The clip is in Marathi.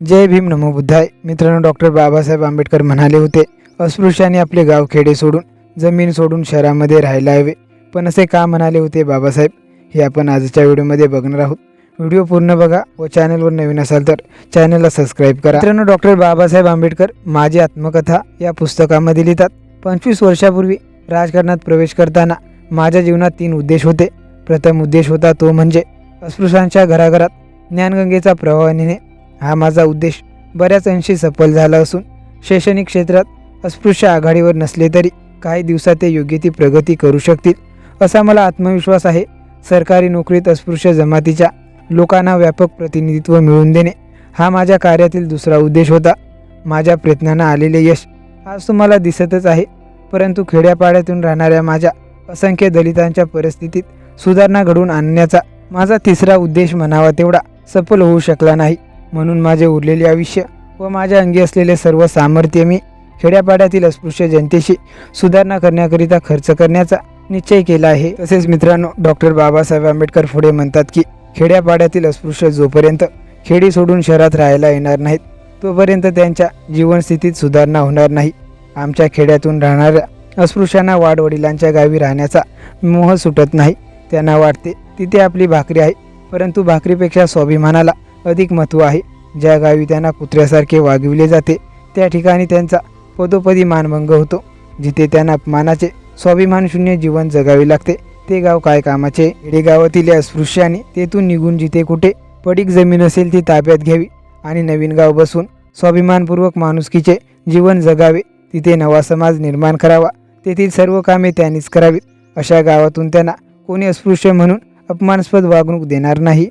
जय भीम नमो बुद्धाय. मित्रांनो डॉक्टर बाबासाहेब आंबेडकर म्हणाले होते अस्पृश्याने आपले गाव खेडे सोडून जमीन सोडून शहरामध्ये राहायला हवे. पण असे का म्हणाले होते बाबासाहेब? हे आपण आजच्या व्हिडिओमध्ये बघणार आहोत. व्हिडिओ पूर्ण बघा व चॅनलवर नवीन असाल तर चॅनलला सबस्क्राईब करा. मित्रांनो डॉक्टर बाबासाहेब आंबेडकर माझी आत्मकथा या पुस्तकामध्ये लिहितात. पंचवीस वर्षापूर्वी राजकारणात प्रवेश करताना माझ्या जीवनात तीन उद्देश होते. प्रथम उद्देश होता तो म्हणजे अस्पृश्यांच्या घराघरात ज्ञानगंगेचा प्रवाह नेणे. हा माझा उद्देश बऱ्याच अंशी सफल झाला असून शैक्षणिक क्षेत्रात अस्पृश्य आघाडीवर नसले तरी काही दिवसात ते योग्य ती प्रगती करू शकतील असा मला आत्मविश्वास आहे. सरकारी नोकरीत अस्पृश्य जमातीच्या लोकांना व्यापक प्रतिनिधित्व मिळवून देणे हा माझ्या कार्यातील दुसरा उद्देश होता. माझ्या प्रयत्नांना आलेले यश आज तुम्हाला दिसतच आहे परंतु खेड्यापाड्यातून राहणाऱ्या माझ्या असंख्य दलितांच्या परिस्थितीत सुधारणा घडवून आणण्याचा माझा तिसरा उद्देश म्हणावा तेवढा सफल होऊ शकला नाही. म्हणून माझे उरलेले आयुष्य व माझ्या अंगी असलेले सर्व सामर्थ्य मी खेड्यापाड्यातील अस्पृश्य जनतेशी सुधारणा करण्याकरिता खर्च करण्याचा निश्चय केला आहे. तसेच मित्रांनो डॉक्टर बाबासाहेब आंबेडकर पुढे म्हणतात की खेड्यापाड्यातील अस्पृश्य जोपर्यंत खेडी सोडून शहरात राहायला येणार नाहीत तोपर्यंत त्यांच्या जीवनस्थितीत सुधारणा होणार नाही. आमच्या खेड्यातून राहणाऱ्या अस्पृश्यांना वाडवडिलांच्या गावी राहण्याचा मोह सुटत नाही. त्यांना वाटते तिथे आपली भाकरी आहे परंतु भाकरीपेक्षा स्वाभिमानाला अधिक महत्त्व आहे. ज्या गावी त्यांना कुत्र्यासारखे वागविले जाते त्या ठिकाणी त्यांचा पदोपदी मानभंग होतो. जिथे त्यांना अपमानाचे स्वाभिमानशून्य जीवन जगावे लागते. ते गाव काय कामाचे? खेडेगावातील या अस्पृश्याने तेथून निघून जिथे कुठे पडीक जमीन असेल ती ताब्यात घ्यावी आणि नवीन गाव बसून स्वाभिमानपूर्वक माणुसकीचे जीवन जगावे. तिथे नवा समाज निर्माण करावा. तेथील सर्व कामे त्यांनीच करावीत. अशा गावातून त्यांना कोणी अस्पृश्य म्हणून अपमानास्पद वागणूक देणार नाही.